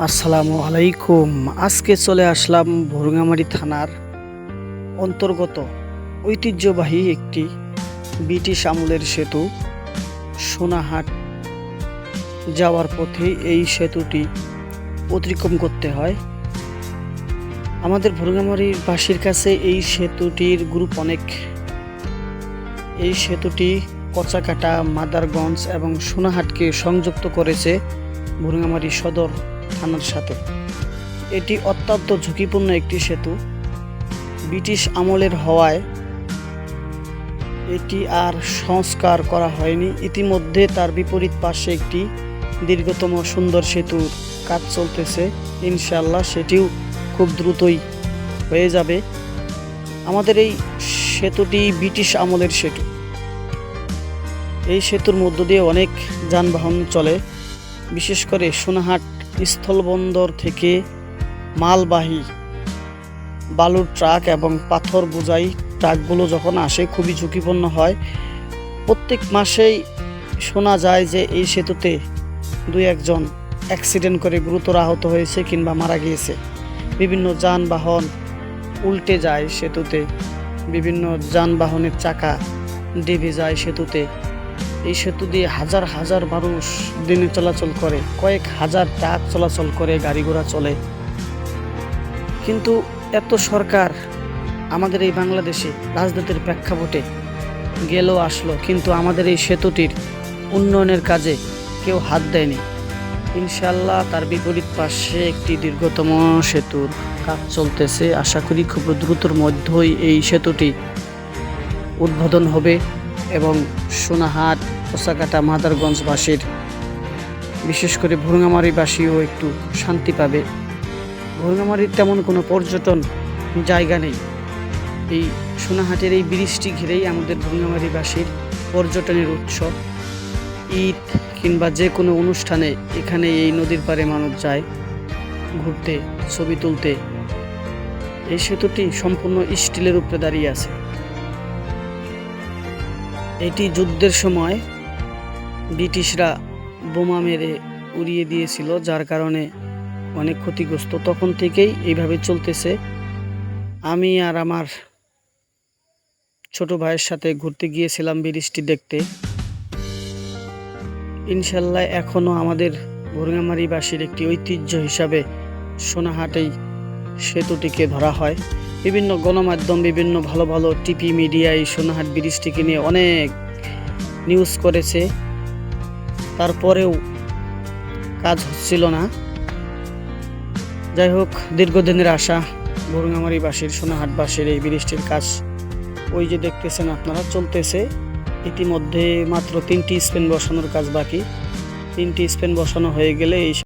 আসসালামু আলাইকুম। আজকে চলে আসলাম ভুরুঙ্গামারি থানার অন্তর্গত ঐতিহ্যবাহী একটি ব্রিটিশ আমলের সেতু, সোনাহাট। যাওয়ার পথে এই সেতুটি অতিক্রম করতে হয়। আমাদের ভুরুঙ্গামারির বাসীর কাছে এই সেতুটির গ্রুপ অনেক। এই সেতুটি কচাকাটা, মাদারগঞ্জ এবং সোনাহাটকে সংযুক্ত করেছে ভুরুঙ্গামারি সদর। থানার সাথে। এটি অত্যন্ত ঝুঁকিপূর্ণ একটি সেতু। ব্রিটিশ আমলের হওয়ায় এটি আর সংস্কার করা হয়নি। ইতিমধ্যে তার বিপরীত পাশে একটি দীর্ঘতম সুন্দর সেতুর কাজ চলতেছে। ইনশাল্লাহ সেটিও খুব দ্রুতই হয়ে যাবে। আমাদের এই সেতুটি ব্রিটিশ আমলের সেতু। এই সেতুর মধ্য দিয়ে অনেক যানবাহন চলে। বিশেষ করে সোনাহাট স্থলবন্দর থেকে মালবাহী বালুর ট্রাক এবং পাথর বোঝাই ট্রাকগুলো যখন আসে, খুবই ঝুঁকিপূর্ণ হয়। প্রত্যেক মাসেই শোনা যায় যে এই সেতুতে দুই একজন অ্যাক্সিডেন্ট করে গুরুতর আহত হয়েছে কিংবা মারা গিয়েছে। বিভিন্ন যানবাহন উল্টে যায় সেতুতে, বিভিন্ন যানবাহনের চাকা ডেবে যায় সেতুতে। এই সেতু দিয়ে হাজার হাজার মানুষ দিনে চলাচল করে, কয়েক হাজার ট্রাক চলাচল করে, গাড়ি ঘোড়া চলে। কিন্তু এত সরকার আমাদের এই বাংলাদেশে রাজনীতির প্রেক্ষাপটে গেলেও আসলো, কিন্তু আমাদের এই সেতুটির উন্নয়নের কাজে কেউ হাত দেয়নি। ইনশাল্লাহ তার বিপরীত পাশে একটি দীর্ঘতম সেতুর কাজ চলতেছে। আশা করি খুব দ্রুতর মধ্যেই এই সেতুটি উদ্বোধন হবে। এবং সোনাহাট, ওসাকাটা, মাদারগঞ্জবাসীর বিশেষ করে ভুরুঙ্গামারিবাসীও একটু শান্তি পাবে। ভুরুঙ্গামারির তেমন কোনো পর্যটন জায়গা নেই। এই সোনাহাটের এই ব্রিজটি ঘিরেই আমাদের ভুরুঙ্গামারিবাসীর পর্যটনের উৎস ঈদ কিংবা যে কোনো অনুষ্ঠানে এখানে এই নদীর পাড়ে মানুষ যায়, ঘুরতে, ছবি তুলতে। এই সেতুটি সম্পূর্ণ স্টিলের উপরে দাঁড়িয়ে আছে। এটি যুদ্ধের সময় ব্রিটিশরা বোমা মেরে উড়িয়ে দিয়েছিল, যার কারণে অনেক ক্ষতিগ্রস্ত। তখন থেকেই এইভাবে চলতেছে। আমি আর আমার ছোট ভাইয়ের সাথে ঘুরতে গিয়েছিলাম ব্রিজটি দেখতে। ইনশাল্লাহ এখনও আমাদের ভুরঙ্গামারিবাসীর একটি ঐতিহ্য হিসাবে সোনাহাটেই সেতুটিকে ধরা হয়। বিভিন্ন গণমাধ্যম, বিভিন্ন ভালো ভালো টিভি মিডিয়া এই সোনাহাট ব্রিজটিকে নিয়ে অনেক নিউজ করেছে। তারপরেও কাজ হচ্ছিল না। যাই হোক, দীর্ঘদিনের আশা বরুঙ্গামারিবাসীর সোনাহাটবাসীর এই ব্রিজটির কাজ ওই যে দেখতেছেন আপনারা, চলতেছে। ইতিমধ্যে মাত্র তিনটি স্পেন বসানোর কাজ বাকি। তিনটি স্পেন বসানো হয়ে গেলে এই